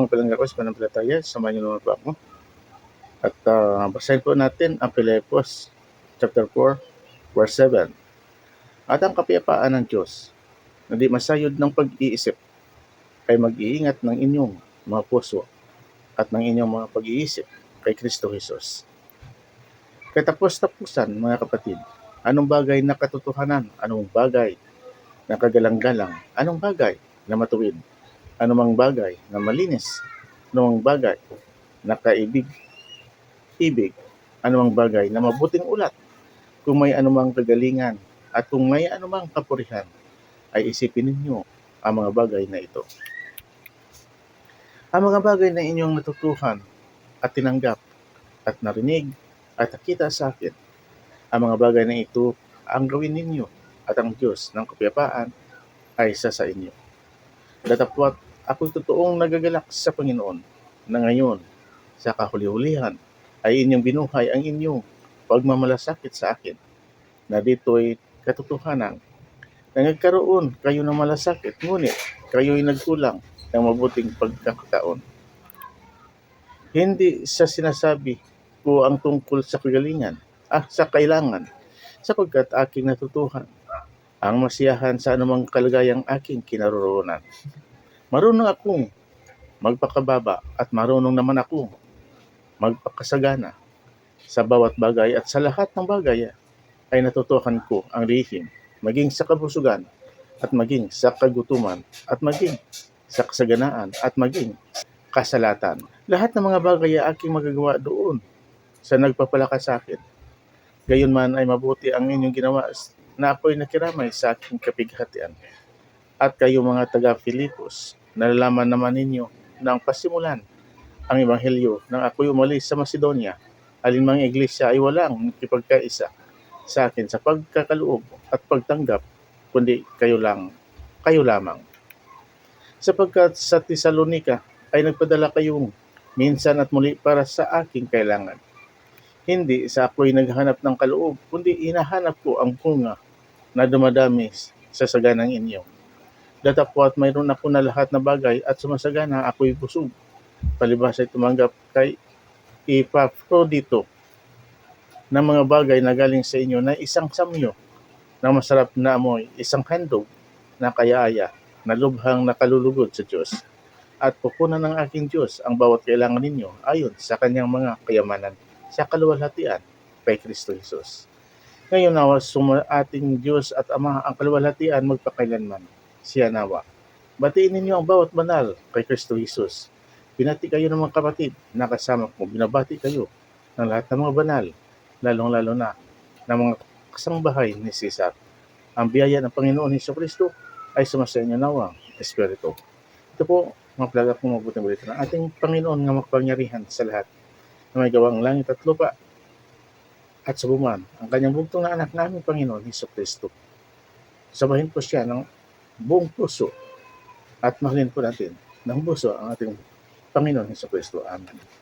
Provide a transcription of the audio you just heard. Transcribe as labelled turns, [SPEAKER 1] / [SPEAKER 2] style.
[SPEAKER 1] mga palangga ko sa pananampalataya, samahan niyo naman po ako. At uh, basahin po natin ang Pilipos chapter 4, verse 7. At ang kapayapaan ng Diyos, na di masayod ng pag-iisip, ay mag-iingat ng inyong mga puso at ng inyong mga pag-iisip kay Kristo Jesus. Katapos-tapusan, mga kapatid, anong bagay na katotohanan, anong bagay na kagalang-galang, anong bagay na matuwid, anumang bagay na malinis, anumang bagay na kaibig, ibig, anumang bagay na mabuting ulat, kung may anumang kagalingan, at kung may anumang kapurihan, ay isipin ninyo ang mga bagay na ito. Ang mga bagay na inyong natutuhan at tinanggap at narinig at nakita sa akin, ang mga bagay na ito ang gawin ninyo at ang Diyos ng kapayapaan ay isa sa inyo. Datapwat ako'y totoong nagagalak sa Panginoon na ngayon sa kahuli-hulihan ay inyong binuhay ang inyong pagmamalasakit sa akin na dito'y katotohanan na nagkaroon kayo ng malasakit ngunit kayo'y nagkulang ng mabuting pagkakataon. Hindi sa sinasabi ko ang tungkol sa kagalingan, ah, sa kailangan, sapagkat aking natutuhan ang masiyahan sa anumang kalagayang aking kinaroroonan. Marunong akong magpakababa at marunong naman ako magpakasagana sa bawat bagay at sa lahat ng bagay ay natutukan ko ang lihim, maging sa kabusugan at maging sa kagutuman at maging sa kasaganaan at maging kasalatan. Lahat ng mga bagay ay aking magagawa doon sa nagpapalakas sa akin. Gayon man ay mabuti ang inyong ginawa na ako'y nakiramay sa aking kapighatian. At kayo mga taga-Filipos, nalalaman naman ninyo na ang pasimulan ang ebanghelyo nang ako'y umalis sa Macedonia. Alinmang iglesia ay walang kipagkaisa sa akin sa pagkakaloob at pagtanggap, kundi kayo lang, kayo lamang. Sapagkat sa Tesalonika ay nagpadala kayong minsan at muli para sa aking kailangan. Hindi sa ako'y naghanap ng kaloob, kundi hinahanap ko ang bunga na dumadami sa saganang inyo. Datapwat mayroon ako na lahat na bagay at sumasagana ako'y busog. Palibas ay tumanggap kay Epaprodito ng mga bagay na galing sa inyo na isang samyo na masarap na amoy, isang handog na kayaaya na lubhang nakalulugod sa Diyos at pupunan ng aking Diyos ang bawat kailangan ninyo ayon sa kanyang mga kayamanan sa kaluwalhatian kay Kristo Jesus. Ngayon nawa suma ating Diyos at Ama ang kaluwalhatian magpakailanman. Siya nawa. Batiin ninyo ang bawat banal kay Kristo Jesus. Binati kayo ng mga kapatid na kasama ko. Binabati kayo ng lahat ng mga banal, lalong-lalo na ng mga kasangbahay ni Cesar. Ang biyaya ng Panginoon Heso Kristo ay sumasa inyo nawang Espiritu. Ito po, mga plaga kong mabuting balita ng ating Panginoon nga magpangyarihan sa lahat na may gawang langit at lupa at sa buman ang kanyang bugtong na anak namin Panginoon Heso Kristo. Sabahin po siya ng buong puso at mahalin po natin ng puso ang ating Panginoon Heso Kristo. Amen.